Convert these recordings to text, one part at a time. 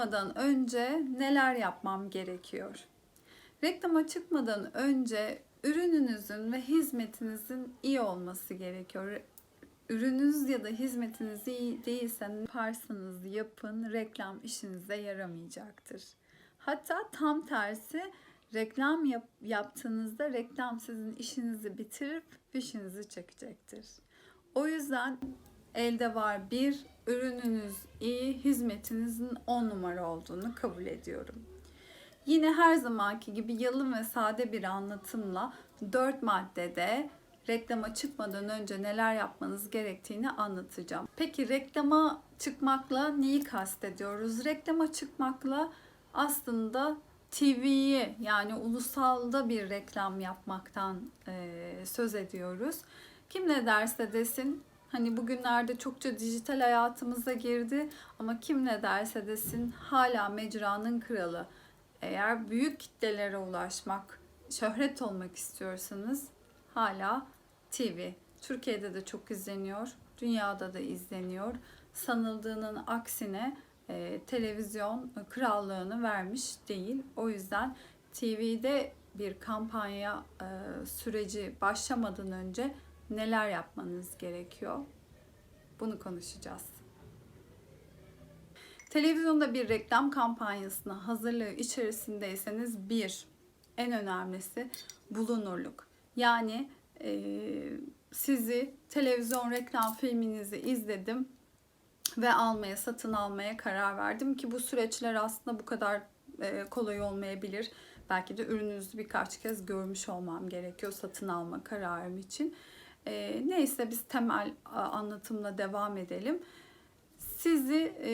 çıkmadan önce neler yapmam gerekiyor? Reklama çıkmadan önce ürününüzün ve hizmetinizin iyi olması gerekiyor. Ürününüz ya da hizmetiniz iyi değilse ne yaparsanız yapın reklam işinize yaramayacaktır. Hatta tam tersi reklam yap, yaptığınızda reklam sizin işinizi bitirip fişinizi çekecektir. O yüzden elde var bir ürününüz iyi, hizmetinizin 10 numara olduğunu kabul ediyorum. Yine her zamanki gibi yalın ve sade bir anlatımla 4 maddede reklama çıkmadan önce neler yapmanız gerektiğini anlatacağım. Peki reklama çıkmakla neyi kastediyoruz? Reklama çıkmakla aslında TV'yi yani ulusalda bir reklam yapmaktan e, söz ediyoruz. Kim ne derse desin hani bugünlerde çokça dijital hayatımıza girdi ama kim ne derse desin hala mecranın kralı. Eğer büyük kitlelere ulaşmak, şöhret olmak istiyorsanız hala TV. Türkiye'de de çok izleniyor, dünyada da izleniyor. Sanıldığının aksine e, televizyon krallığını vermiş değil. O yüzden TV'de bir kampanya e, süreci başlamadan önce neler yapmanız gerekiyor? Bunu konuşacağız. Televizyonda bir reklam kampanyasına hazırlığı içerisindeyseniz bir, en önemlisi bulunurluk. Yani e, sizi televizyon reklam filminizi izledim ve almaya, satın almaya karar verdim ki bu süreçler aslında bu kadar e, kolay olmayabilir. Belki de ürününüzü birkaç kez görmüş olmam gerekiyor satın alma kararım için. E, neyse biz temel anlatımla devam edelim. Sizi e,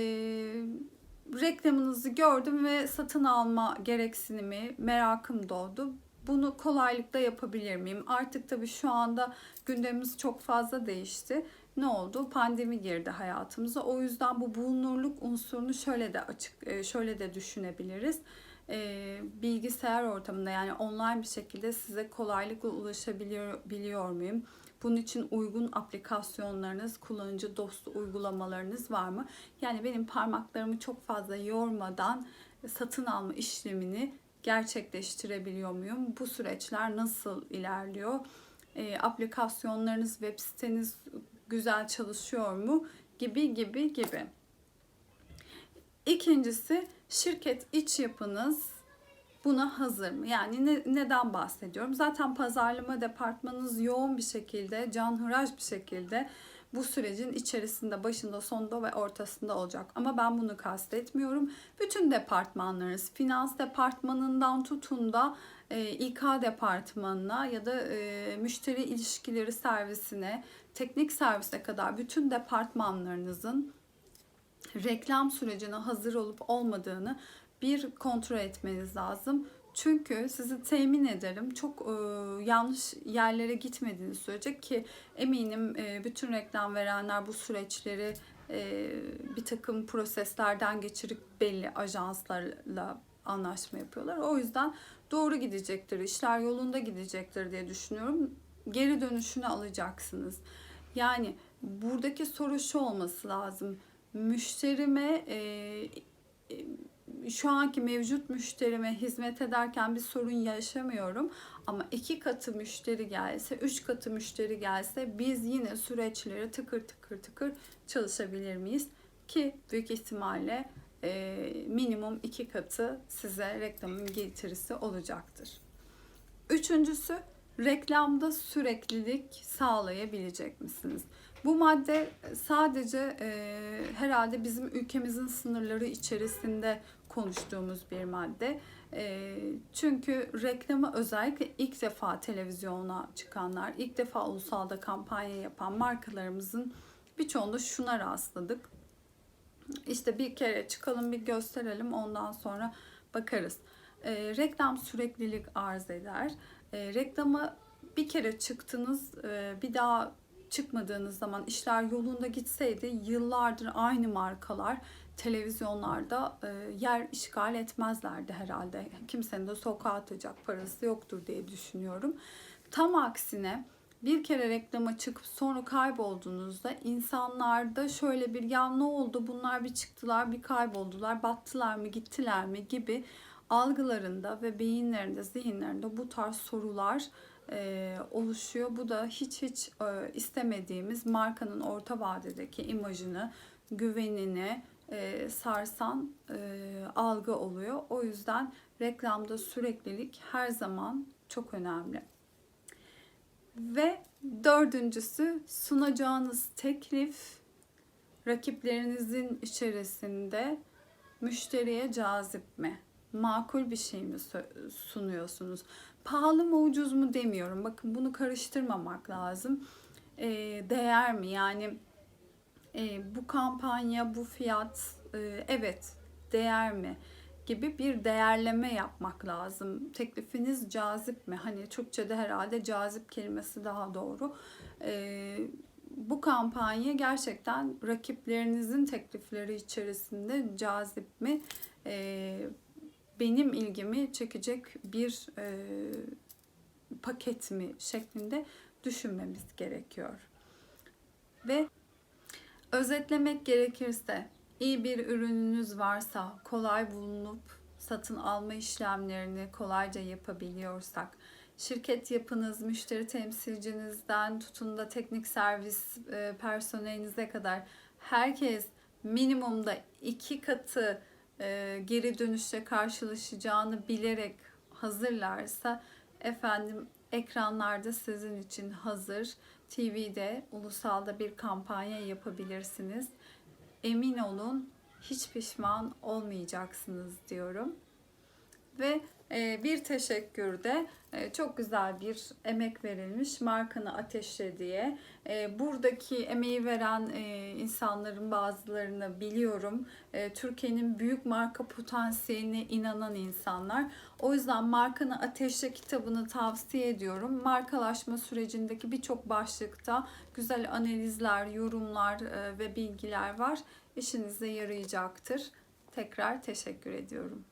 reklamınızı gördüm ve satın alma gereksinimi, merakım doğdu. Bunu kolaylıkla yapabilir miyim? Artık tabii şu anda gündemimiz çok fazla değişti. Ne oldu? Pandemi girdi hayatımıza. O yüzden bu bulunurluk unsurunu şöyle de açık, şöyle de düşünebiliriz. Bilgisayar ortamında yani online bir şekilde size kolaylıkla ulaşabiliyor biliyor muyum? Bunun için uygun aplikasyonlarınız, kullanıcı dostu uygulamalarınız var mı? Yani benim parmaklarımı çok fazla yormadan satın alma işlemini gerçekleştirebiliyor muyum? Bu süreçler nasıl ilerliyor? E, aplikasyonlarınız, web siteniz güzel çalışıyor mu? Gibi gibi gibi. İkincisi şirket iç yapınız buna hazır mı? Yani ne, neden bahsediyorum? Zaten pazarlama departmanınız yoğun bir şekilde, canhıraş bir şekilde bu sürecin içerisinde, başında, sonunda ve ortasında olacak. Ama ben bunu kastetmiyorum. Bütün departmanlarınız, finans departmanından tutun da e, İK departmanına ya da e, müşteri ilişkileri servisine, teknik servise kadar bütün departmanlarınızın reklam sürecine hazır olup olmadığını bir kontrol etmeniz lazım. Çünkü sizi temin ederim çok e, yanlış yerlere gitmediğiniz sürece ki eminim e, bütün reklam verenler bu süreçleri e, bir takım proseslerden geçirip belli ajanslarla anlaşma yapıyorlar. O yüzden doğru gidecektir, işler yolunda gidecektir diye düşünüyorum. Geri dönüşünü alacaksınız. Yani buradaki soru şu olması lazım. Müşterime e, e, şu anki mevcut müşterime hizmet ederken bir sorun yaşamıyorum. Ama iki katı müşteri gelse, üç katı müşteri gelse biz yine süreçleri tıkır tıkır tıkır çalışabilir miyiz? Ki büyük ihtimalle e, minimum iki katı size reklamın getirisi olacaktır. Üçüncüsü reklamda süreklilik sağlayabilecek misiniz? Bu madde sadece e, herhalde bizim ülkemizin sınırları içerisinde konuştuğumuz bir madde. E, çünkü reklamı özellikle ilk defa televizyona çıkanlar, ilk defa ulusalda kampanya yapan markalarımızın birçoğunda şuna rastladık. İşte bir kere çıkalım bir gösterelim ondan sonra bakarız. E, reklam süreklilik arz eder. E, reklama bir kere çıktınız e, bir daha çıkmadığınız zaman işler yolunda gitseydi yıllardır aynı markalar televizyonlarda e, yer işgal etmezlerdi herhalde. Kimsenin de sokağa atacak parası yoktur diye düşünüyorum. Tam aksine bir kere reklama çıkıp sonra kaybolduğunuzda insanlarda şöyle bir ya ne oldu bunlar bir çıktılar bir kayboldular battılar mı gittiler mi gibi algılarında ve beyinlerinde zihinlerinde bu tarz sorular e, oluşuyor. Bu da hiç hiç e, istemediğimiz markanın orta vadedeki imajını, güvenini e, sarsan e, algı oluyor. O yüzden reklamda süreklilik her zaman çok önemli. Ve dördüncüsü sunacağınız teklif rakiplerinizin içerisinde müşteriye cazip mi? Makul bir şey mi sunuyorsunuz? Pahalı mı ucuz mu demiyorum. Bakın bunu karıştırmamak lazım. E, değer mi? Yani e, bu kampanya, bu fiyat e, evet değer mi? gibi bir değerleme yapmak lazım. Teklifiniz cazip mi? Hani Türkçe'de herhalde cazip kelimesi daha doğru. Ee, bu kampanya gerçekten rakiplerinizin teklifleri içerisinde cazip mi? Ee, benim ilgimi çekecek bir e, paket mi şeklinde düşünmemiz gerekiyor. Ve özetlemek gerekirse iyi bir ürününüz varsa, kolay bulunup satın alma işlemlerini kolayca yapabiliyorsak, şirket yapınız, müşteri temsilcinizden tutun da teknik servis e, personelinize kadar herkes minimumda iki katı e, geri dönüşle karşılaşacağını bilerek hazırlarsa efendim ekranlarda sizin için hazır. TV'de ulusalda bir kampanya yapabilirsiniz emin olun hiç pişman olmayacaksınız diyorum. Ve bir teşekkür de e, çok güzel bir emek verilmiş markanı ateşle diye. E, buradaki emeği veren insanların bazılarını biliyorum. Türkiye'nin büyük marka potansiyeline inanan insanlar. O yüzden markanı ateşle kitabını tavsiye ediyorum. Markalaşma sürecindeki birçok başlıkta güzel analizler, yorumlar ve bilgiler var. İşinize yarayacaktır. Tekrar teşekkür ediyorum.